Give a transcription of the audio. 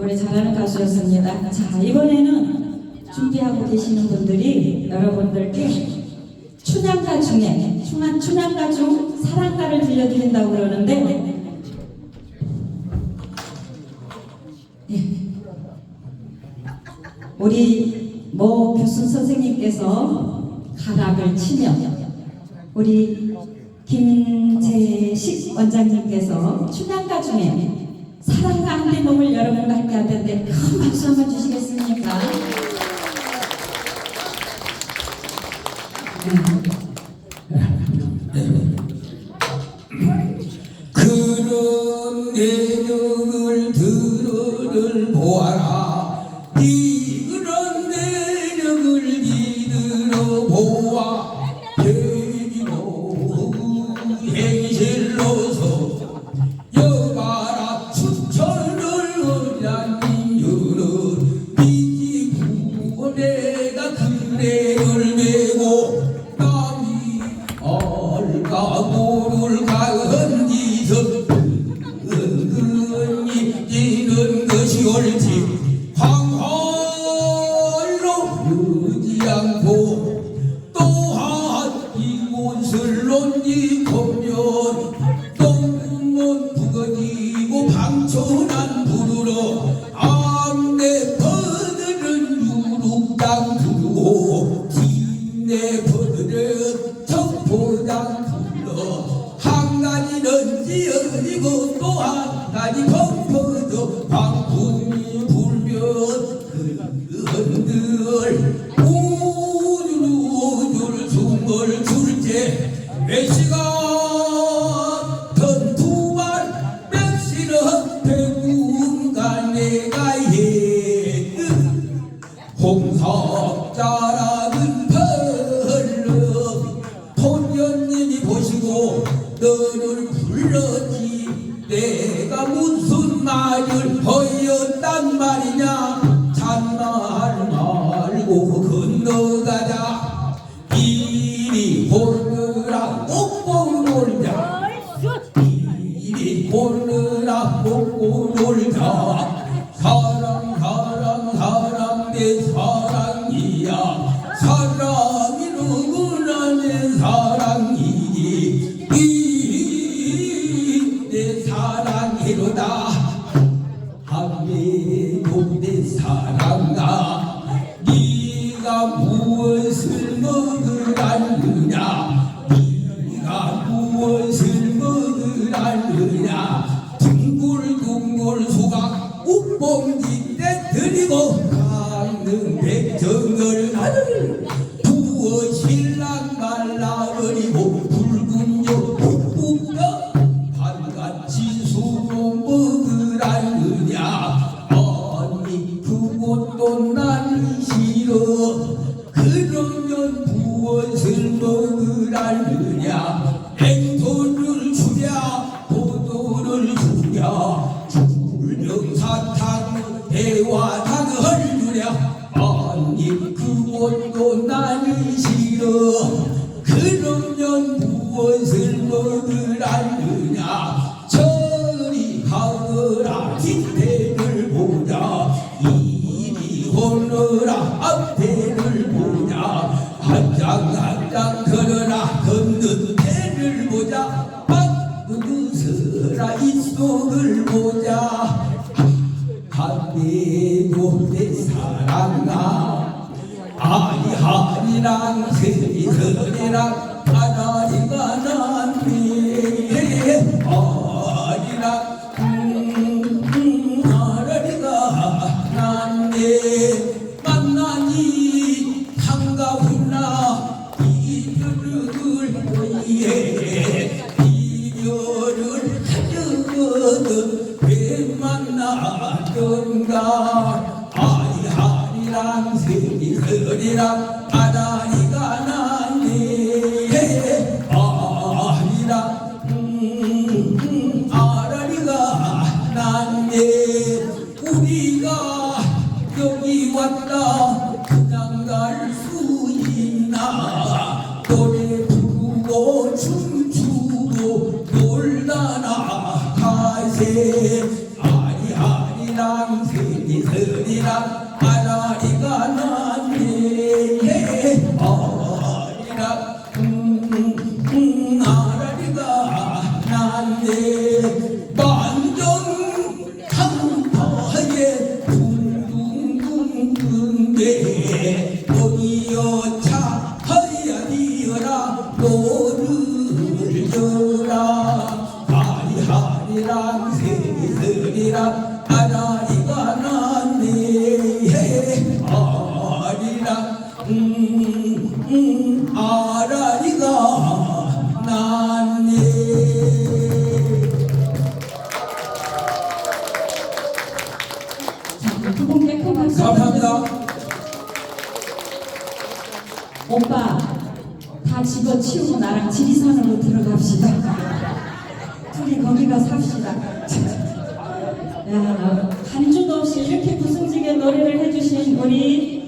노래 잘하는 가수였습니다. 자, 이번에는 준비하고 계시는 분들이 여러분들께 춘향가 중에 춘향, 춘향가 중 사랑가를 들려드린다고 그러는데 예. 우리 모 교수 선생님께서 가락을 치며 우리 김재식 원장님께서 춘향가 중에 사랑과 한 대목을 여러분과 함께 할 텐데 큰 박수 한번 주시겠습니까? 그런 내력을 들어를 보아라 이 그런 이곳을 논지보면 똥문 부거지고 방천한 부르러 암내 퍼들은 유룩당 부르고 뒷내 보시고 너를 불렀지. 내가 무슨 말을 허였단 말이냐 먹으라느냐? 행도를 주랴 포도를 주랴 불명사탕 대화탕을 주랴 아니 그것도 나 배를 보자 바꾸서라 입속을 보자. 한대도 내 사랑아 아니 하니랑 세리선이랑 아다리가 난 만나던가 아이 하리랑 세리선이랑 아다 아리랑 음, 음. 오빠, 다 집어치우고 나랑 지리산으로 들어갑시다. 둘이 거기 가 삽시다. 야, 한 주도 없이 이렇게 부승지게 노래를 해주신 우리